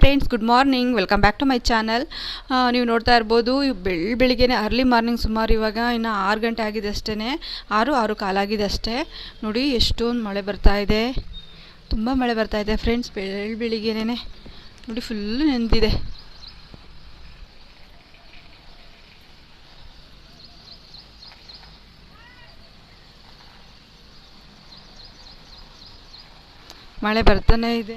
Friends good morning welcome back to my channel ನೀವು ನೋಡ್ತಾ ಇರ್ಬೋದು ಬೆಳ್, ಬೆಳಿಗ್ಗೆನೆ ಅರ್ಲಿ ಮಾರ್ನಿಂಗ್ ಸುಮಾರು ಇವಾಗ ಇನ್ನು ಆರು ಗಂಟೆ ಆಗಿದೆ ಅಷ್ಟೇ ಆರು ಆರು ಕಾಲಾಗಿದೆ ಅಷ್ಟೇ. ನೋಡಿ, ಎಷ್ಟೊಂದು ಮಳೆ ಬರ್ತಾ ಇದೆ. ತುಂಬ ಮಳೆ ಬರ್ತಾ ಇದೆ ಫ್ರೆಂಡ್ಸ್ ಬೆಳ್ ಬೆಳಿಗ್ಗೆನೇ ನೋಡಿ ಫುಲ್ಲು ನೆಂದಿದೆ ಮಳೆ ಬರ್ತಾನೆ ಇದೆ.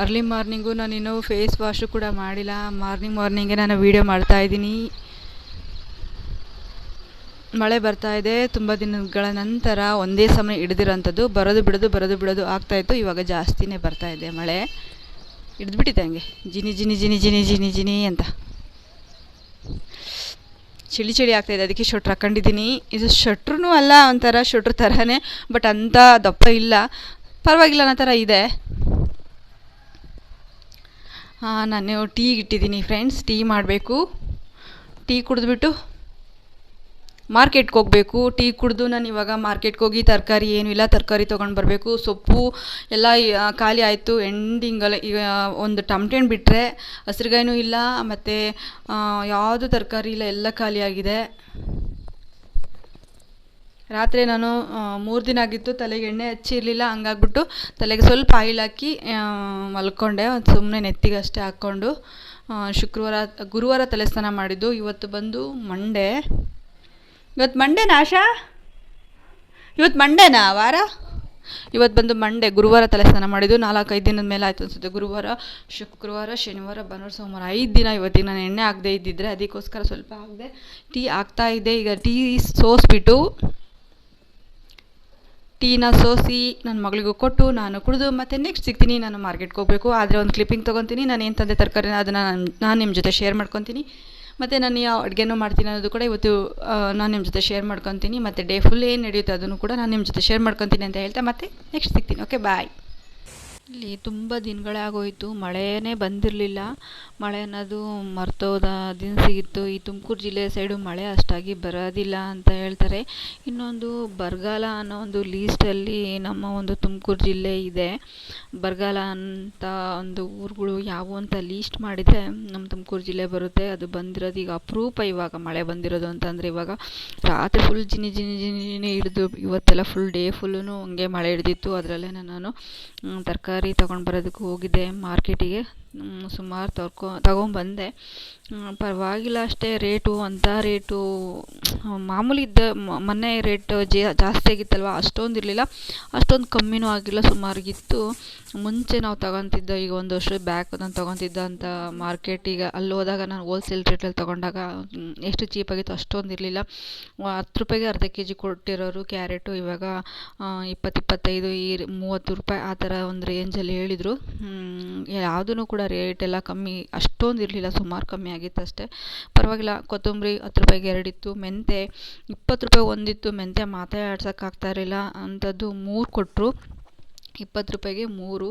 ಅರ್ಲಿ ಮಾರ್ನಿಂಗು ನಾನು ಇನ್ನೂ ಫೇಸ್ ವಾಶು ಕೂಡ ಮಾಡಿಲ್ಲ. ಮಾರ್ನಿಂಗ್ ಮಾರ್ನಿಂಗೇ ನಾನು ವೀಡಿಯೋ ಮಾಡ್ತಾ ಇದ್ದೀನಿ. ಮಳೆ ಬರ್ತಾ ಇದೆ. ತುಂಬ ದಿನಗಳ ನಂತರ ಒಂದೇ ಸಮಯ ಹಿಡ್ದಿರೋಂಥದ್ದು. ಬರೋದು ಬಿಡೋದು ಬರೋದು ಬಿಡೋದು ಆಗ್ತಾಯಿತ್ತು ಇವಾಗ ಜಾಸ್ತಿನೇ ಬರ್ತಾ ಇದೆ ಮಳೆ. ಹಿಡಿದ್ಬಿಟ್ಟಿದೆ ಹಂಗೆ. ಜಿನಿ ಜಿನಿ ಜಿನಿ ಜಿನಿ ಜಿನಿ ಜಿನಿ ಅಂತ. ಚಳಿ ಚಳಿ ಆಗ್ತಾಯಿದೆ ಅದಕ್ಕೆ ಶೊಟ್ರ್ ಹಾಕೊಂಡಿದ್ದೀನಿ. ಇದು ಶಟ್ರೂ ಅಲ್ಲ, ಒಂಥರ ಶೊಟ್ರ್ ಥರನೇ ಬಟ್ ಅಂಥ ದಪ್ಪ ಇಲ್ಲ. ಪರವಾಗಿಲ್ಲ ಅನ್ನೋ ಥರ ಇದೆ. ಹಾಂ, ನಾನು ಟೀ ಇಟ್ಟಿದ್ದೀನಿ ಫ್ರೆಂಡ್ಸ್ ಟೀ ಮಾಡಬೇಕು. ಟೀ ಕುಡಿದ್ಬಿಟ್ಟು ಮಾರ್ಕೆಟ್ಗೆ ಹೋಗಬೇಕು. ಟೀ ಕುಡಿದು ನಾನು ಇವಾಗ ಮಾರ್ಕೆಟ್ಗೆ ಹೋಗಿ ತರಕಾರಿ ಏನೂ ಇಲ್ಲ, ತರಕಾರಿ ತೊಗೊಂಡು ಬರಬೇಕು. ಸೊಪ್ಪು ಎಲ್ಲ ಖಾಲಿ ಆಯಿತು. ಎಂಡಿಂಗಲ್ಲ ಈಗ ಒಂದು ಟಮಟೆ ಹಣ್ಣು ಬಿಟ್ಟರೆ ಹಸಿರುಗಾಯಿನೂ ಇಲ್ಲ. ಮತ್ತು ಯಾವುದು ತರಕಾರಿ ಇಲ್ಲ, ಎಲ್ಲ ಖಾಲಿಯಾಗಿದೆ ರಾತ್ರಿ ನಾನು ಮೂರು ದಿನ ಆಗಿತ್ತು ತಲೆಗೆ ಎಣ್ಣೆ ಹಚ್ಚಿರಲಿಲ್ಲ, ಹಂಗಾಗ್ಬಿಟ್ಟು ತಲೆಗೆ ಸ್ವಲ್ಪ ಆಯಿಲ್ ಹಾಕಿ ಮಲ್ಕೊಂಡೆ. ಒಂದು ಸುಮ್ಮನೆ ನೆತ್ತಿಗೆ ಅಷ್ಟೇ ಹಾಕ್ಕೊಂಡು ಶುಕ್ರವಾರ, ಗುರುವಾರ ತಲೆ ಸ್ನಾನ ಮಾಡಿದ್ದು. ಇವತ್ತು ಬಂದು ಮಂಡೇ ಇವತ್ತು ಮಂಡೇನಾ ಆಶಾ? ಇವತ್ತು ಮಂಡೇನಾ ವಾರ? ಇವತ್ತು ಬಂದು ಮಂಡೆ ಗುರುವಾರ ತಲೆ ಸ್ನಾನ ಮಾಡಿದ್ದು. ನಾಲ್ಕೈದು ದಿನದ ಮೇಲೆ ಆಯ್ತು ಅನಿಸುತ್ತೆ. ಗುರುವಾರ, ಶುಕ್ರವಾರ, ಶನಿವಾರ ಭಾನುವಾರ ಸೋಮವಾರ, ಐದು ದಿನ ಇವತ್ತಿಗೆ ನಾನು ಎಣ್ಣೆ ಆಗದೆ ಇದ್ದಿದ್ರೆ, ಅದಕ್ಕೋಸ್ಕರ ಸ್ವಲ್ಪ ಆಗದೆ ಟೀ ಆಗ್ತಾ ಇದೆ ಈಗ ಟೀ ಸೋಸ್ಬಿಟ್ಟು ಟೀನ ಸೋಸಿ ನನ್ನ ಮಗಳಿಗೂ ಕೊಟ್ಟು ನಾನು ಕುಡಿದು ಮತ್ತೆ ನೆಕ್ಸ್ಟ್ ಸಿಗ್ತೀನಿ, ನಾನು ಮಾರ್ಕೆಟ್ಗೆ ಹೋಗಬೇಕು. ಆದರೆ ಒಂದು ಕ್ಲಿಪ್ಪಿಂಗ್ ತೊಗೊತೀನಿ, ನಾನು ಏನು ತಂದೆ ತರಕಾರಿನ ಅದನ್ನು ನಾನು ನಿಮ್ಮ ಜೊತೆ ಶೇರ್ ಮಾಡ್ಕೊತೀನಿ. ಮತ್ತು ನಾನು ಯಾವ ಅಡುಗೆನೂ ಮಾಡ್ತೀನಿ ಅನ್ನೋದು ಕೂಡ ಇವತ್ತು ನಾನು ನಿಮ್ಮ ಜೊತೆ ಶೇರ್ ಮಾಡ್ಕೊತೀನಿ. ಮತ್ತು ಡೇ ಫುಲ್ ಏನು ನಡೆಯುತ್ತೆ ಅದನ್ನು ಕೂಡ ನಾನು ನಿಮ್ಮ ಜೊತೆ ಶೇರ್ ಮಾಡ್ಕೊತೀನಿ ಅಂತ ಹೇಳ್ತಾ ಮತ್ತೆ ನೆಕ್ಸ್ಟ್ ಸಿಗ್ತೀನಿ. ಓಕೆ ಬಾಯ್ ಇಲ್ಲಿ ತುಂಬ ದಿನಗಳೇ ಆಗೋಯಿತು ಮಳೆನೇ ಬಂದಿರಲಿಲ್ಲ. ಮಳೆ ಅನ್ನೋದು ಮರ್ತೋದ ದಿನ ಸಿಗಿತ್ತು. ಈ ತುಮಕೂರು ಜಿಲ್ಲೆ ಸೈಡು ಮಳೆ ಅಷ್ಟಾಗಿ ಬರೋದಿಲ್ಲ ಅಂತ ಹೇಳ್ತಾರೆ. ಇನ್ನೊಂದು ಬರಗಾಲ ಅನ್ನೋ ಒಂದು ಲೀಸ್ಟಲ್ಲಿ ನಮ್ಮ ಒಂದು ತುಮಕೂರು ಜಿಲ್ಲೆ ಇದೆ. ಬರಗಾಲ ಅಂತ ಒಂದು ಊರುಗಳು ಯಾವುವು ಅಂತ ಲೀಸ್ಟ್ ಮಾಡಿದರೆ ನಮ್ಮ ತುಮಕೂರು ಜಿಲ್ಲೆ ಬರುತ್ತೆ. ಅದು ಬಂದಿರೋದು ಈಗ ಅಪರೂಪ ಇವಾಗ ಮಳೆ ಬಂದಿರೋದು ಅಂತಂದರೆ ಇವಾಗ ರಾತ್ರಿ ಫುಲ್ ಜಿನಿ ಜಿನಿ ಜಿನಿ ಹಿಡಿದು ಇವತ್ತೆಲ್ಲ ಫುಲ್ ಡೇ ಫುಲ್ಲು ಹಂಗೆ ಮಳೆ ಹಿಡಿದಿತ್ತು. ಅದರಲ್ಲೇ ನಾನು ತರಕಾರಿ ತೊಗೊಂಡು ಬರೋದಕ್ಕೆ ಹೋಗಿದ್ದೆ ಮಾರ್ಕೆಟಿಗೆ ಸುಮಾರು ತರ್ಕೊ ತಗೊಂಡ್ಬಂದೆ ಪರವಾಗಿಲ್ಲ ಅಷ್ಟೇ ರೇಟು, ಅಂಥ ರೇಟು ಮಾಮೂಲಿ ಇದ್ದ ಮೊನ್ನೆ ರೇಟ್ ಜಾಸ್ತಿ ಆಗಿತ್ತಲ್ವ, ಅಷ್ಟೊಂದು ಇರಲಿಲ್ಲ. ಅಷ್ಟೊಂದು ಕಮ್ಮಿನೂ ಆಗಿಲ್ಲ, ಸುಮಾರಿಗಿತ್ತು. ಮುಂಚೆ ನಾವು ತಗೊತಿದ್ದ, ಈಗ ಒಂದು ವರ್ಷ ಬ್ಯಾಕ್ ನಾನು ತಗೊತಿದ್ದ ಅಂತ ಮಾರ್ಕೆಟಿಗೆ ಅಲ್ಲಿ ಹೋದಾಗ ನಾನು ಹೋಲ್ಸೇಲ್ ರೇಟಲ್ಲಿ ತೊಗೊಂಡಾಗ ಎಷ್ಟು ಎಷ್ಟು ಚೀಪಾಗಿತ್ತು ಅಷ್ಟೊಂದು ಇರಲಿಲ್ಲ. ಹತ್ತು ರೂಪಾಯಿಗೆ ಅರ್ಧ ಕೆ ಜಿ ಕೊಟ್ಟಿರೋರು ಕ್ಯಾರೆಟು ಇವಾಗ ಇಪ್ಪತ್ತು, ಇಪ್ಪತ್ತೈದು, ಈ, ಮೂವತ್ತು ರೂಪಾಯಿ ಆ ಥರ ಒಂದು ರೇಂಜಲ್ಲಿ ಹೇಳಿದರು. ಯಾವುದೂ ಕೂಡ ರೇಟ್ ಎಲ್ಲ ಕಮ್ಮಿ, ಅಷ್ಟೊಂದು ಇರಲಿಲ್ಲ, ಸುಮಾರು ಕಮ್ಮಿ ಆಗಿತ್ತು ಅಷ್ಟೇ. ಪರವಾಗಿಲ್ಲ, ಕೊತ್ತಂಬರಿ ಹತ್ತು ರೂಪಾಯಿಗೆ ಎರಡಿತ್ತು ಮೆಂತೆ ಇಪ್ಪತ್ತು ರೂಪಾಯಿ ಒಂದಿತ್ತು ಮೆಂತೆ ಮಾತಾಡ್ಸೋಕ್ಕಾಗ್ತಾ ಇರಲಿಲ್ಲ. ಅಂಥದ್ದು ಮೂರು ಕೊಟ್ಟರು ಇಪ್ಪತ್ತು ರೂಪಾಯಿಗೆ ಮೂರು.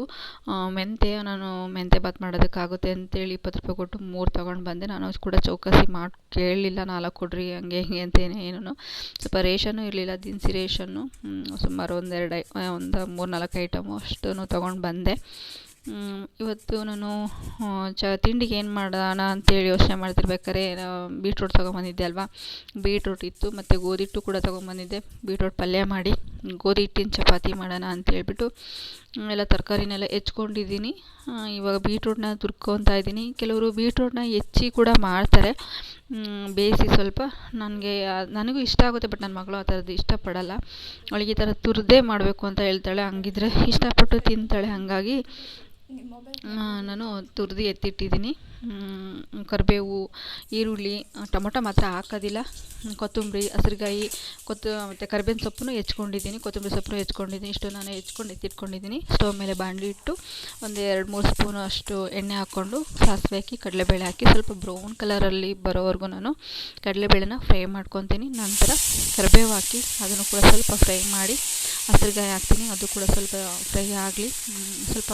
ಮೆಂತ್ಯ ಮೆಂತೆ ನಾನು ಮೆಂತೆ ಬಾತ್ ಮಾಡೋದಕ್ಕಾಗುತ್ತೆ ಅಂತೇಳಿ ಇಪ್ಪತ್ತು ರೂಪಾಯಿ ಕೊಟ್ಟು ಮೂರು ತೊಗೊಂಡು ಬಂದೆ. ನಾನು ಕೂಡ ಚೌಕಾಸಿ ಮಾಡಿ, ಕೇಳಲಿಲ್ಲ, ನಾಲ್ಕು ಕೊಡ್ರಿ, ಹಂಗೆ, ಹಿಂಗೆ ಅಂತೇನೆ ಏನೂ ಸ್ವಲ್ಪ ರೇಷನ್ನು ಇರಲಿಲ್ಲ, ದಿನಸಿ ರೇಷನ್ನು. ಸುಮಾರು ಒಂದೆರಡು ಒಂದು ಮೂರು ನಾಲ್ಕು ಐಟಮು ಅಷ್ಟನ್ನು ತೊಗೊಂಡು ಬಂದೆ. ಇವತ್ತು ನಾನು ಚ ತಿಂಡಿಗೆ ಏನು ಮಾಡೋಣ ಅಂತೇಳಿ ಯೋಚನೆ ಮಾಡ್ತಿರ್ಬೇಕಾದ್ರೆ ಬೀಟ್ರೂಟ್ ತೊಗೊಂಬಂದಿದ್ದೆ ಅಲ್ವಾ? ಬೀಟ್ರೂಟ್ ಇತ್ತು ಮತ್ತು ಗೋಧಿ ಹಿಟ್ಟು ಕೂಡ ತೊಗೊಂಬಂದಿದ್ದೆ. ಬೀಟ್ರೂಟ್ ಪಲ್ಯ ಮಾಡಿ ಗೋಧಿ ಹಿಟ್ಟಿನ ಚಪಾತಿ ಮಾಡೋಣ ಅಂತ ಹೇಳ್ಬಿಟ್ಟು ಹ್ಮ್, ಎಲ್ಲ ತರಕಾರಿನೆಲ್ಲ ಹೆಚ್ಕೊಂಡಿದ್ದೀನಿ. ಇವಾಗ ಬೀಟ್ರೂಟ್ನ ತುರ್ಕೊತಾ ಇದ್ದೀನಿ. ಕೆಲವರು ಬೀಟ್ರೂಟ್ನ ಹೆಚ್ಚಿ ಕೂಡ ಮಾಡ್ತಾರೆ. ಬೇಯಿಸಿ ಸ್ವಲ್ಪ. ನನಗೆ ನನಗೂ ಇಷ್ಟ ಆಗುತ್ತೆ ಬಟ್ ನನ್ನ ಮಗಳು ಆ ಥರದ್ದು ಇಷ್ಟಪಡಲ್ಲ. ಅವಳಿಗೆ ಈ ಥರ ತುರಿದೇ ಮಾಡಬೇಕು ಅಂತ ಹೇಳ್ತಾಳೆ. ಹಂಗಿದ್ರೆ ಇಷ್ಟಪಟ್ಟು ತಿಂತಾಳೆ. ಹಾಗಾಗಿ ನಾನು ತುರಿದು ಎತ್ತಿಟ್ಟಿದ್ದೀನಿ. ಕರಿಬೇವು, ಈರುಳ್ಳಿ ಟೊಮೊಟೊ ಮಾತ್ರ ಹಾಕೋದಿಲ್ಲ. ಕೊತ್ತಂಬರಿ ಹಸಿರುಗಾಯಿ ಕೊತ್ತ, ಮತ್ತು ಕರಿಬೇವಿನ ಸೊಪ್ಪನ್ನು ಹೆಚ್ಕೊಂಡಿದ್ದೀನಿ. ಕೊತ್ತಂಬರಿ ಸೊಪ್ಪನ್ನು ಹೆಚ್ಕೊಂಡಿದ್ದೀನಿ. ಇಷ್ಟು ನಾನು ಹೆಚ್ಕೊಂಡು ಎತ್ತಿಟ್ಕೊಂಡಿದ್ದೀನಿ. ಸ್ಟವ್ ಮೇಲೆ ಬಾಣಲಿ ಇಟ್ಟು ಒಂದು ಎರಡು ಮೂರು ಸ್ಪೂನು ಅಷ್ಟು ಎಣ್ಣೆ ಹಾಕ್ಕೊಂಡು ಸಾಸಿವೆ ಹಾಕಿ, ಕಡಲೆಬೇಳೆ ಹಾಕಿ, ಸ್ವಲ್ಪ ಬ್ರೌನ್ ಕಲರಲ್ಲಿ ಬರೋವರೆಗೂ ನಾನು ಕಡಲೆಬೇಳೆನ ಫ್ರೈ ಮಾಡ್ಕೊತೀನಿ. ನಂತರ ಕರಿಬೇವು ಹಾಕಿ, ಅದನ್ನು ಕೂಡ ಸ್ವಲ್ಪ ಫ್ರೈ ಮಾಡಿ ಹಸಿರುಗಾಯಿ ಹಾಕ್ತೀನಿ. ಅದು ಕೂಡ ಸ್ವಲ್ಪ ಫ್ರೈ ಆಗಲಿ. ಸ್ವಲ್ಪ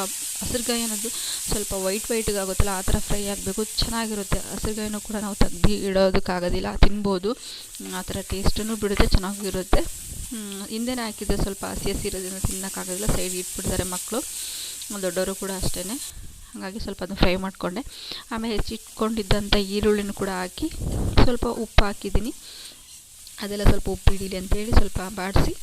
ಹಸ್ರುಗಾಯಿ ಅನ್ನೋದು ಸ್ವಲ್ಪ ವೈಟ್ ವೈಟ್ಗೆ ಆಗುತ್ತಲ್ಲ, ಆ ಥರ ಫ್ರೈ ಆಗಬೇಕು. ಚೆನ್ನಾಗಿರುತ್ತೆ. ಹಸಿರುಗಾಯಿನೂ ಕೂಡ ನಾವು ತೆಗ್ದು ಇಡೋದಕ್ಕಾಗೋದಿಲ್ಲ, ತಿನ್ಬೋದು. ಆ ಥರ ಟೇಸ್ಟೂ ಬಿಡುತ್ತೆ, ಚೆನ್ನಾಗಿರುತ್ತೆ. ಹಿಂದೆನೇ ಹಾಕಿದ್ರೆ ಸ್ವಲ್ಪ ಹಸಿ ಹಸಿ ಇರೋದ್ರಿಂದ ತಿನ್ನೋಕ್ಕಾಗೋದಿಲ್ಲ ಸೈಡ್ ಇಟ್ಬಿಡ್ತಾರೆ ಮಕ್ಕಳು ದೊಡ್ಡವರು ಕೂಡ ಅಷ್ಟೇ ಹಾಗಾಗಿ ಸ್ವಲ್ಪ ಅದನ್ನು ಫ್ರೈ ಮಾಡಿಕೊಂಡೆ. ಆಮೇಲೆ ಹೆಚ್ಚಿಟ್ಕೊಂಡಿದ್ದಂಥ ಈರುಳ್ಳಿನೂ ಕೂಡ ಹಾಕಿ ಸ್ವಲ್ಪ ಉಪ್ಪು ಹಾಕಿದ್ದೀನಿ. ಅದೆಲ್ಲ ಸ್ವಲ್ಪ ಉಪ್ಪು ಹಿಡೀಲಿ ಅಂತೇಳಿ ಸ್ವಲ್ಪ ಬಾಡಿಸಿ.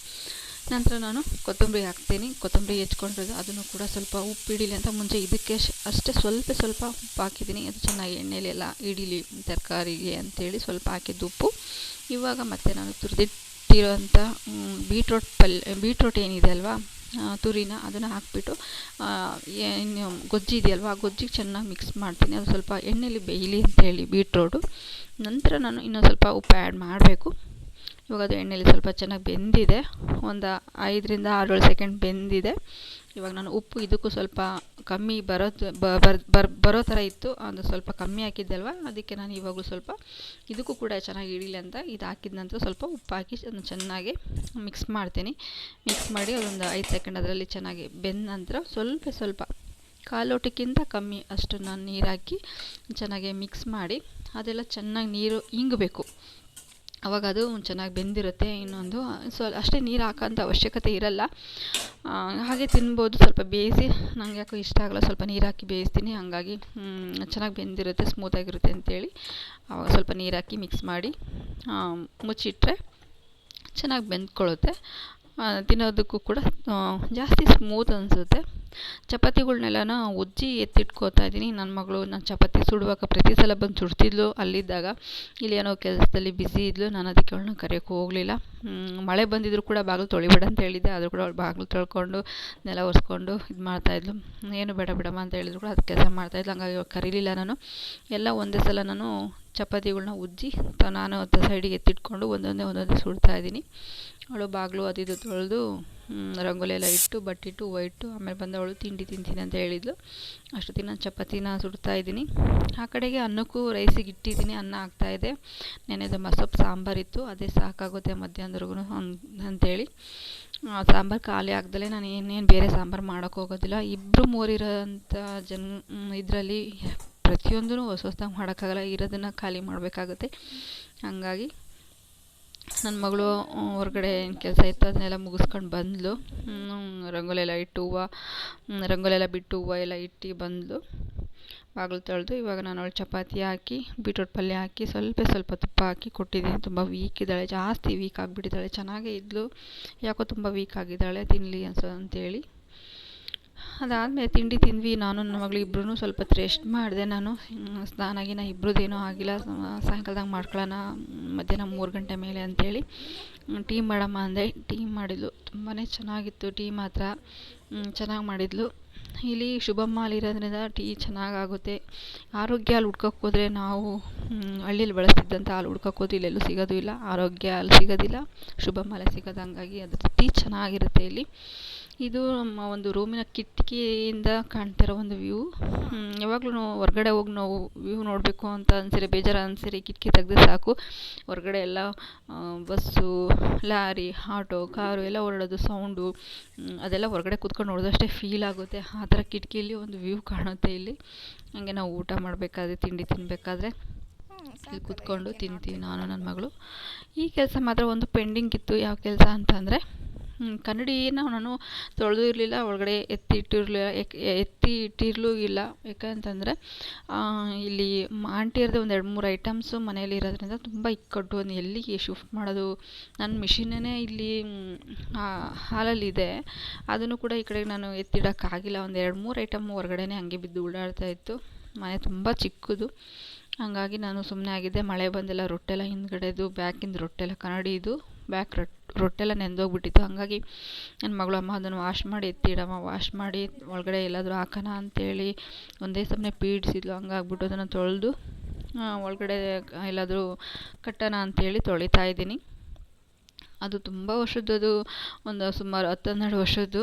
ನಂತರ ನಾನು ಕೊತ್ತಂಬರಿ ಹಾಕ್ತೀನಿ. ಕೊತ್ತಂಬರಿ ಹೆಚ್ಕೊಂಡಿರೋದು, ಅದನ್ನು ಕೂಡ ಸ್ವಲ್ಪ ಉಪ್ಪು ಹಿಡೀಲಿ ಅಂತ ಮುಂಚೆ ಇದಕ್ಕೆ ಅಷ್ಟೇ ಸ್ವಲ್ಪ ಸ್ವಲ್ಪ ಉಪ್ಪು ಹಾಕಿದ್ದೀನಿ. ಅದು ಚೆನ್ನಾಗಿ ಎಣ್ಣೆಲೆಲ್ಲ ಹಿಡೀಲಿ ತರಕಾರಿಗೆ ಅಂತೇಳಿ ಸ್ವಲ್ಪ ಹಾಕಿದ್ದು ಉಪ್ಪು. ಇವಾಗ ಮತ್ತೆ ನಾನು ತುರಿದಿಟ್ಟಿರೋಂಥ ಬೀಟ್ರೋಟ್ ಪಲ್ಯ, ಬೀಟ್ರೋಟ್ ಏನಿದೆ ಅಲ್ವಾ ತುರಿನ ಅದನ್ನು ಹಾಕ್ಬಿಟ್ಟು ಏನು ಗೊಜ್ಜಿ ಇದೆಯಲ್ವ ಗೊಜ್ಜಿಗೆ ಚೆನ್ನಾಗಿ ಮಿಕ್ಸ್ ಮಾಡ್ತೀನಿ. ಅದು ಸ್ವಲ್ಪ ಎಣ್ಣೆಲಿ ಬೇಯಲಿ ಅಂತೇಳಿ ಬೀಟ್ರೋಟು. ನಂತರ ನಾನು ಇನ್ನೊಂದು ಸ್ವಲ್ಪ ಉಪ್ಪು ಆ್ಯಡ್ ಮಾಡಬೇಕು. ಇವಾಗ ಅದು ಎಣ್ಣೆಲಿ ಸ್ವಲ್ಪ ಚೆನ್ನಾಗಿ ಬೆಂದಿದೆ. ಒಂದು ಐದರಿಂದ ಆರೇಳು ಸೆಕೆಂಡ್ ಬೆಂದಿದೆ. ಇವಾಗ ನಾನು ಉಪ್ಪು ಇದಕ್ಕೂ ಸ್ವಲ್ಪ ಕಮ್ಮಿ ಬರೋದು ಬರ್, ಬರೋ ಥರ ಇತ್ತು. ಅದು ಸ್ವಲ್ಪ ಕಮ್ಮಿ ಹಾಕಿದ್ದೆ ಅಲ್ವಾ ಅದಕ್ಕೆ ನಾನು ಇವಾಗಲೂ ಸ್ವಲ್ಪ ಇದಕ್ಕೂ ಕೂಡ ಚೆನ್ನಾಗಿ ಹಿಡೀಲಿ ಅಂತ ಇದು ಹಾಕಿದ ನಂತರ ಸ್ವಲ್ಪ ಉಪ್ಪು ಹಾಕಿ ಅದನ್ನು ಚೆನ್ನಾಗಿ ಮಿಕ್ಸ್ ಮಾಡ್ತೀನಿ. ಮಿಕ್ಸ್ ಮಾಡಿ ಅದೊಂದು ಐದು ಸೆಕೆಂಡ್ ಅದರಲ್ಲಿ ಚೆನ್ನಾಗಿ ಬೆಂದ ನಂತರ ಸ್ವಲ್ಪ ಸ್ವಲ್ಪ ಕಾಲೋಟಕ್ಕಿಂತ ಕಮ್ಮಿ ಅಷ್ಟು ನಾನು ನೀರು ಹಾಕಿ ಚೆನ್ನಾಗಿ ಮಿಕ್ಸ್ ಮಾಡಿ ಅದೆಲ್ಲ ಚೆನ್ನಾಗಿ ನೀರು ಇಂಗಬೇಕು. ಅವಾಗ ಅದು ಚೆನ್ನಾಗಿ ಬೆಂದಿರುತ್ತೆ ಇನ್ನೊಂದು. ಸೊ, ಅಷ್ಟೇ ನೀರು ಹಾಕೋಂಥ ಅವಶ್ಯಕತೆ ಇರಲ್ಲ. ಹಾಗೆ ತಿನ್ಬೋದು, ಸ್ವಲ್ಪ ಬೇಯಿಸಿ. ನಂಗೆ ಯಾಕೋ ಇಷ್ಟ ಆಗಲ್ಲ, ಸ್ವಲ್ಪ ನೀರು ಹಾಕಿ ಬೇಯಿಸ್ತೀನಿ. ಹಾಗಾಗಿ ಚೆನ್ನಾಗಿ ಬೆಂದಿರುತ್ತೆ ಸ್ಮೂತಾಗಿರುತ್ತೆ ಅಂತೇಳಿ ಆವಾಗ ಸ್ವಲ್ಪ ನೀರು ಹಾಕಿ ಮಿಕ್ಸ್ ಮಾಡಿ ಮುಚ್ಚಿಟ್ರೆ ಚೆನ್ನಾಗಿ ಬೆಂದ್ಕೊಳ್ಳುತ್ತೆ ತಿನ್ನೋದಕ್ಕೂ ಕೂಡ ಜಾಸ್ತಿ ಸ್ಮೂತ್ ಅನಿಸುತ್ತೆ. ಚಪಾತಿಗಳ್ನೆಲ್ಲ ಉಜ್ಜಿ ಎತ್ತಿಟ್ಕೋತಾ ಇದ್ದೀನಿ. ನನ್ನ ಮಗಳು ನಾನು ಚಪಾತಿ ಸುಡುವಾಗ ಪ್ರತಿ ಸಲ ಬಂದು ಸುಡ್ತಿದ್ಲು ಅಲ್ಲಿದ್ದಾಗ. ಇಲ್ಲಿ ಏನೋ ಕೆಲಸದಲ್ಲಿ ಬ್ಯುಸಿ ಇದ್ಲು. ನಾನು ಅದಕ್ಕೆ ಅವಳನ್ನ ಕರೆಯೋಕೆ ಹೋಗಲಿಲ್ಲ. ಮಳೆ ಬಂದಿದ್ರು ಕೂಡ ಬಾಗಿಲು ತೊಳಿಬೇಡ ಅಂತ ಹೇಳಿದ್ದೆ. ಆದರೂ ಕೂಡ ಅವಳು ಬಾಗಿಲು ತೊಳ್ಕೊಂಡು ನೆಲ ಒರೆಸ್ಕೊಂಡು ಇದು ಮಾಡ್ತಾಯಿದ್ಲು ಏನು ಬೇಡ ಬೇಡಮ್ಮ ಅಂತ ಹೇಳಿದ್ರು ಕೂಡ ಅದು ಕೆಲಸ ಮಾಡ್ತಾಯಿದ್ಲು ಹಂಗಾಗಿ ಕರೀಲಿಲ್ಲ ನಾನು. ಎಲ್ಲ ಒಂದೇ ಸಲ ನಾನು ಚಪಾತಿಗಳ್ನ ಉಜ್ಜಿ ತ, ನಾನು ಸೈಡಿಗೆ ಎತ್ತಿಟ್ಕೊಂಡು ಒಂದೊಂದೇ ಒಂದೊಂದೇ ಸುಡ್ತಾ ಇದ್ದೀನಿ. ಅವಳು ಬಾಗಿಲು ಅದು ಇದು ತೊಳೆದು ರಂಗೋಲಿ ಎಲ್ಲ ಇಟ್ಟು ಬಟ್ಟಿಟ್ಟು ಇಟ್ಟು ಆಮೇಲೆ ಬಂದವಳು ತಿಂಡಿ ತಿಂತೀನಿ ಅಂತ ಹೇಳಿದ್ಲು. ಅಷ್ಟು ದಿನ ಚಪಾತಿನ ಸುಡ್ತಾ ಇದ್ದೀನಿ. ಆ ಕಡೆಗೆ ಅನ್ನಕ್ಕೂ ರೈಸಿಗೆ ಇಟ್ಟಿದ್ದೀನಿ, ಅನ್ನ ಆಗ್ತಾಯಿದೆ ನೆನೆದ ಮಸೊಪ್ಪು ಸಾಂಬಾರಿತ್ತು ಅದೇ ಸಾಕಾಗುತ್ತೆ ಮಧ್ಯಾಹ್ನದವರೆಗೂ ಅಂಥೇಳಿ ಸಾಂಬಾರು ಖಾಲಿ ಆಗ್ದಲೇ ನಾನು ಏನೇನು ಬೇರೆ ಸಾಂಬಾರು ಮಾಡೋಕ್ಕೆ ಹೋಗೋದಿಲ್ಲ. ಇಬ್ಬರು ಮೂರಿರೋಂಥ ಜನ ಇದರಲ್ಲಿ ಪ್ರತಿಯೊಂದೂ ಹೊಸ ಹೊಸದಾಗಿ ಮಾಡೋಕ್ಕಾಗಲ್ಲ, ಇರೋದನ್ನು ಖಾಲಿ ಮಾಡಬೇಕಾಗುತ್ತೆ. ಹಾಗಾಗಿ ನನ್ನ ಮಗಳು ಹೊರಗಡೆ ಏನು ಕೆಲಸ ಇತ್ತು ಅದನ್ನೆಲ್ಲ ಮುಗಿಸ್ಕೊಂಡು ಬಂದಳು ರಂಗೋಲಿ ಎಲ್ಲ ಇಟ್ಟು ಹೂವು ರಂಗೋಲಿ ಎಲ್ಲ ಬಿಟ್ಟು ಹೂವು ಎಲ್ಲ ಇಟ್ಟು ಬಂದಳು ಬಾಗಿಲು ತೊಳೆದು ಇವಾಗ ನಾನು ಅವಳು ಚಪಾತಿ ಹಾಕಿ, ಬೀಟ್ರೋಟ್ ಪಲ್ಯ ಹಾಕಿ, ಸ್ವಲ್ಪ ಸ್ವಲ್ಪ ತುಪ್ಪ ಹಾಕಿ ಕೊಟ್ಟಿದ್ದೀನಿ. ತುಂಬ ವೀಕ್ ಇದ್ದಾಳೆ, ಜಾಸ್ತಿ ವೀಕ್ ಆಗಿಬಿಟ್ಟಿದ್ದಾಳೆ, ಚೆನ್ನಾಗೇ ಇದ್ಲು. ಯಾಕೋ ತುಂಬ ವೀಕ್ ಆಗಿದ್ದಾಳೆ ತಿನ್ನಲಿ ಅನ್ಸೋ ಅಂತೇಳಿ ಅದಾದಮೇಲೆ ತಿಂಡಿ ತಿಂದ್ವಿ, ನಾನು, ನನ್ನ ಮಗಳು ಇಬ್ಬರೂ ಸ್ವಲ್ಪ ರೆಸ್ಟ್ ಮಾಡಿದೆ. ನಾನು ಸ್ನಾನ ಗೀನ ಇಬ್ಬರದ್ದೇನೂ ಆಗಿಲ್ಲ. ಸಾಯಂಕಾಲದಾಗ ಮಾಡ್ಕೊಳ್ಳೋಣ ಮಧ್ಯಾಹ್ನ ಮೂರು ಗಂಟೆ ಮೇಲೆ ಅಂತೇಳಿ ಟೀ ಮಾಡಮ್ಮ ಅಂದೆ. ಟೀ ಮಾಡಿದ್ಲು ತುಂಬಾ ಚೆನ್ನಾಗಿತ್ತು. ಟೀ ಮಾತ್ರ ಚೆನ್ನಾಗಿ ಮಾಡಿದ್ಲು. ಇಲ್ಲಿ ಶುಭಮ್ಮ ಅಲ್ಲಿರೋದ್ರಿಂದ ಟೀ ಚೆನ್ನಾಗಾಗುತ್ತೆ. ಆರೋಗ್ಯ ಅಲ್ಲಿ ಹುಡ್ಕಕ್ಕೆ ಹೋದರೆ ನಾವು ಹಳ್ಳೀಲಿ ಬಳಸ್ತಿದ್ದಂಥ ಹಾಲು ಹುಡ್ಕಕ್ಕೆ ಹೋದ್ರೆ ಇಲ್ಲೆಲ್ಲೂ ಸಿಗೋದು ಇಲ್ಲ. ಆರೋಗ್ಯ ಅಲ್ಲಿ ಸಿಗೋದಿಲ್ಲ. ಶುಭಮ್ಮಲ್ಲೇ ಸಿಗೋದು ಹಾಗಾಗಿ ಅದ್ರ ಟೀ ಚೆನ್ನಾಗಿರುತ್ತೆ ಇಲ್ಲಿ. ಇದು ನಮ್ಮ ಒಂದು ರೂಮಿನ ಕಿಟಕಿಯಿಂದ ಕಾಣ್ತಿರೋ ಒಂದು ವ್ಯೂ. ಯಾವಾಗಲೂ ಹೊರ್ಗಡೆ ಹೋಗಿ ನಾವು ವ್ಯೂ ನೋಡಬೇಕು ಅಂತ ಅನ್ಸಿರಿ ಬೇಜಾರು ಅನ್ಸಿರಿ ಕಿಟಕಿ ತೆಗೆದ್ರೆ ಸಾಕು. ಹೊರಗಡೆ ಎಲ್ಲ ಬಸ್ಸು, ಲಾರಿ, ಆಟೋ, ಕಾರು ಎಲ್ಲ ಓಡಾಡೋದು, ಸೌಂಡು ಅದೆಲ್ಲ ಹೊರಗಡೆ ಕೂತ್ಕೊಂಡು ನೋಡಿದಷ್ಟೇ ಫೀಲ್ ಆಗುತ್ತೆ. ಆ ಥರ ಕಿಟಕಿಯಲ್ಲಿ ಒಂದು ವ್ಯೂ ಕಾಣುತ್ತೆ ಇಲ್ಲಿ. ಹಾಗೆ ನಾವು ಊಟ ಮಾಡಬೇಕಾದ್ರೆ ತಿಂಡಿ ತಿನ್ನಬೇಕಾದ್ರೆ ಇಲ್ಲಿ ಕೂತ್ಕೊಂಡು ತಿಂತೀವಿ ನಾನು ನನ್ನ ಮಗಳು. ಈ ಕೆಲಸ ಮಾತ್ರ ಒಂದು ಪೆಂಡಿಂಗ್ ಇತ್ತು ಯಾವ ಕೆಲಸ ಅಂತಂದರೆ ಕನ್ನಡಿನ ನಾನು ತೊಳೆದು ಇರಲಿಲ್ಲ, ಒಳಗಡೆ ಎತ್ತಿ ಇಟ್ಟಿರಲಿಲ್ಲ ಎತ್ತಿ ಇಟ್ಟಿರಲೂ ಇಲ್ಲ. ಯಾಕಂತಂದರೆ ಇಲ್ಲಿ ಆಂಟಿಯರ್ದು ಒಂದು ಎರಡು ಮೂರು ಐಟಮ್ಸು ಮನೆಯಲ್ಲಿ ಇರೋದ್ರಿಂದ ತುಂಬ ಇಕ್ಕಟ್ಟು. ಒಂದು ಎಲ್ಲಿಗೆ ಶಿಫ್ಟ್ ಮಾಡೋದು? ನನ್ನ ಮಿಷಿನ್ನೇ ಇಲ್ಲಿ ಹಾಲಲ್ಲಿದೆ. ಅದನ್ನು ಕೂಡ ಈ ಕಡೆಗೆ ನಾನು ಎತ್ತಿಡೋಕ್ಕಾಗಿಲ್ಲ. ಒಂದು ಎರಡು ಮೂರು ಐಟಮ್ ಹೊರಗಡೆನೇ ಹಂಗೆ ಬಿದ್ದು ಓಡಾಡ್ತಾ ಇತ್ತು. ಮನೆ ತುಂಬ ಚಿಕ್ಕದು. ಹಾಗಾಗಿ ನಾನು ಸುಮ್ಮನೆ ಆಗಿದ್ದೆ. ಮಳೆ ಬಂದೆಲ್ಲ ರೊಟ್ಟೆಲ್ಲ ಹಿಂದ್ಗಡೆದು ಬ್ಯಾಕಿಂದು ರೊಟ್ಟೆಲ್ಲ ಕನ್ನಡಿದು ಬ್ಯಾಕ್ ರೊಟ್ಟೆ ರೊಟ್ಟೆಲ್ಲ ನೆಂದೋಗ್ಬಿಟ್ಟಿತ್ತು. ಹಾಗಾಗಿ ನನ್ನ ಮಗಳು, ಅಮ್ಮ, ಅದನ್ನು ವಾಶ್ ಮಾಡಿ ಎತ್ತಿಡಮ್ಮ ವಾಶ್ ಮಾಡಿ ಒಳಗಡೆ ಎಲ್ಲಾದರೂ ಹಾಕೋಣ ಅಂತೇಳಿ ಒಂದೇ ಸಮನೆ ಪೀಡಿಸಿದ್ಲು. ಹಂಗಾಗ್ಬಿಟ್ಟು ಅದನ್ನು ತೊಳೆದು ಒಳಗಡೆ ಎಲ್ಲಾದರೂ ಕಟ್ಟೋಣ ಅಂತೇಳಿ ತೊಳಿತಾ ಇದ್ದೀನಿ. ಅದು ತುಂಬ ವರ್ಷದ್ದು ಒಂದು ಸುಮಾರು ಹತ್ತು ಹನ್ನೆರಡು ವರ್ಷದ್ದು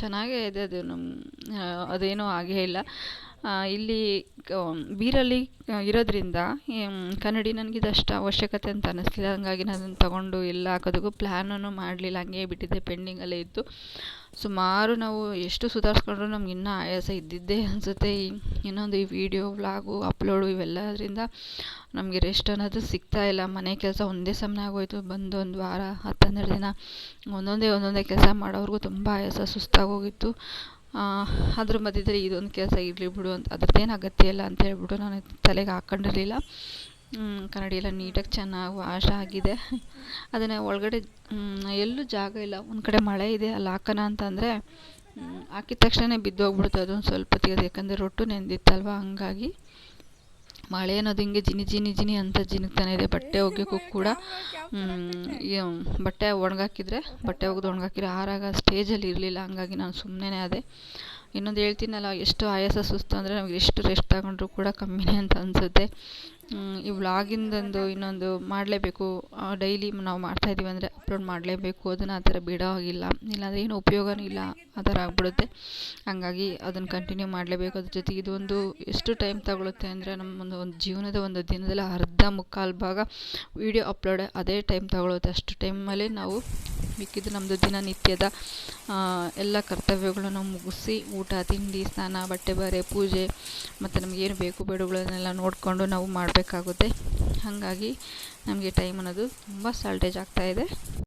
ಚೆನ್ನಾಗೇ ಇದೆ ಅದು. ನಮ್ಮ ಅದೇನೂ ಆಗೇ ಇಲ್ಲ. ಇಲ್ಲಿ ಬೀರಲ್ಲಿ ಇರೋದ್ರಿಂದ ಕನ್ನಡಿ ನನಗೆ ಅಷ್ಟು ಅವಶ್ಯಕತೆ ಅಂತ ಅನ್ನಿಸ್ಲಿಲ್ಲ ಹಾಗಾಗಿ ನಾನು ಅದನ್ನು ತಗೊಂಡು ಎಲ್ಲ ಹಾಕೋದಕ್ಕೂ ಪ್ಲ್ಯಾನನ್ನು ಮಾಡಲಿಲ್ಲ. ಹಾಗೇ ಬಿಟ್ಟಿದ್ದೆ ಪೆಂಡಿಂಗಲ್ಲೇ ಇತ್ತು ಸುಮಾರು ನಾವು ಎಷ್ಟು ಸುಧಾರಿಸ್ಕೊಂಡ್ರೂ ನಮ್ಗೆ ಇನ್ನೂ ಆಯಾಸ ಇದ್ದಿದ್ದೇ ಅನಿಸುತ್ತೆ. ಈ, ಇನ್ನೊಂದು ಈ ವಿಡಿಯೋ ವ್ಲಾಗು ಅಪ್ಲೋಡು ಇವೆಲ್ಲದರಿಂದ ನಮಗೆ ರೆಸ್ಟ್ ಅನ್ನೋದು ಸಿಗ್ತಾ ಇಲ್ಲ. ಮನೆ ಕೆಲಸ ಒಂದೇ ಸಮನೆ ಆಗೋಯ್ತು. ಬಂದು ಒಂದು ವಾರ ಹತ್ತು ಹನ್ನೆರಡು ದಿನ ಒಂದೊಂದೇ ಒಂದೊಂದೇ ಕೆಲಸ ಮಾಡೋವ್ರಿಗೂ ತುಂಬ ಆಯಾಸ ಸುಸ್ತಾಗೋಗಿತ್ತು. ಅದ್ರ ಮಧ್ಯದಲ್ಲಿ ಇದೊಂದು ಕೆಲಸ ಇರಲಿ ಬಿಡು ಅಂತ. ಅದ್ರದ್ದೇನು ಅಗತ್ಯ ಇಲ್ಲ ಅಂತ ಹೇಳ್ಬಿಟ್ಟು ನಾನು ತಲೆಗೆ ಹಾಕೊಂಡಿರಲಿಲ್ಲ. ಕನ್ನಡಿ ಎಲ್ಲ ನೀಟಾಗಿ ಚೆನ್ನಾಗಿ ವಾಶ್ ಆಗಿದೆ. ಅದನ್ನು ಒಳಗಡೆ ಎಲ್ಲೂ ಜಾಗ ಇಲ್ಲ. ಒಂದು ಕಡೆ ಮಳೆ ಇದೆ, ಅಲ್ಲಿ ಹಾಕೋಣ ಅಂತಂದರೆ ಹಾಕಿದ ತಕ್ಷಣ ಬಿದ್ದೋಗ್ಬಿಡುತ್ತೆ. ಅದೊಂದು ಸ್ವಲ್ಪ ಹೊತ್ತಿಗೆ ಯಾಕಂದರೆ ರೊಟ್ಟು ನೆಂದಿತ್ತಲ್ವ? ಹಂಗಾಗಿ ಮಳೆ ಅನ್ನೋದು ಹಿಂಗೆ ಜಿನಿ ಜಿನಿ ಜಿನಿ ಅಂತ ಜಿನುಗ್ತಾನೆ ಇದೆ. ಬಟ್ಟೆ ಒಗ್ಯೋಕ್ಕೂ ಕೂಡ ಬಟ್ಟೆ ಒಣಗಾಕಿದ್ರೆ, ಬಟ್ಟೆ ಒಗೆದು ಒಣಗಾಕಿದ್ರೆ ಆರಾಗ ಸ್ಟೇಜಲ್ಲಿ ಇರಲಿಲ್ಲ. ಹಂಗಾಗಿ ನಾನು ಸುಮ್ಮನೆ ಅದೇ ಇನ್ನೊಂದು ಹೇಳ್ತೀನಲ್ಲ, ಎಷ್ಟು ಆಯಾಸ ಸುಸ್ತು ಅಂದರೆ ನಮಗೆ ಎಷ್ಟು ರೆಸ್ಟ್ ತಗೊಂಡ್ರೂ ಕೂಡ ಕಮ್ಮಿನೇ ಅಂತ ಅನಿಸುತ್ತೆ. ಈ ವ್ಲಾಗಿಂದೊಂದು ಇನ್ನೊಂದು ಮಾಡಲೇಬೇಕು. ಡೈಲಿ ನಾವು ಮಾಡ್ತಾಯಿದ್ದೀವಿ ಅಂದರೆ ಅಪ್ಲೋಡ್ ಮಾಡಲೇಬೇಕು. ಅದನ್ನು ಆ ಥರ ಬಿಡೋ ಹಾಗಿಲ್ಲ. ಇಲ್ಲಾಂದರೆ ಏನು ಉಪಯೋಗನೂ ಇಲ್ಲ. ಆ ಥರ ಆಗ್ಬಿಡುತ್ತೆ. ಹಂಗಾಗಿ ಅದನ್ನು ಕಂಟಿನ್ಯೂ ಮಾಡಲೇಬೇಕು. ಅದ್ರ ಜೊತೆಗೆ ಇದೊಂದು ಎಷ್ಟು ಟೈಮ್ ತಗೊಳುತ್ತೆ ಅಂದರೆ ನಮ್ಮ ಒಂದು ಒಂದು ಜೀವನದ ಒಂದು ದಿನದಲ್ಲಿ ಅರ್ಧ ಮುಕ್ಕಾಲು ಭಾಗ ವೀಡಿಯೋ ಅಪ್ಲೋಡ್ ಅದೇ ಟೈಮ್ ತಗೊಳುತ್ತೆ. ಅಷ್ಟು ಟೈಮಲ್ಲಿ ನಾವು ಮಿಕ್ಕಿದ್ದು ನಮ್ಮದು ದಿನನಿತ್ಯದ ಎಲ್ಲ ಕರ್ತವ್ಯಗಳನ್ನು ಮುಗಿಸಿ ಊಟ, ತಿಂಡಿ, ಸ್ನಾನ, ಬಟ್ಟೆ ಬರೆ, ಪೂಜೆ, ಮತ್ತು ನಮಗೇನು ಬೇಕು ಬೇಡಗಳನ್ನೆಲ್ಲ ನೋಡಿಕೊಂಡು ನಾವು ಮಾಡಬೇಕಾಗುತ್ತೆ. ಹಾಗಾಗಿ ನಮಗೆ ಟೈಮ್ ಅನ್ನೋದು ತುಂಬ ಸಾಲ್ಟೇಜ್ ಆಗ್ತಾಯಿದೆ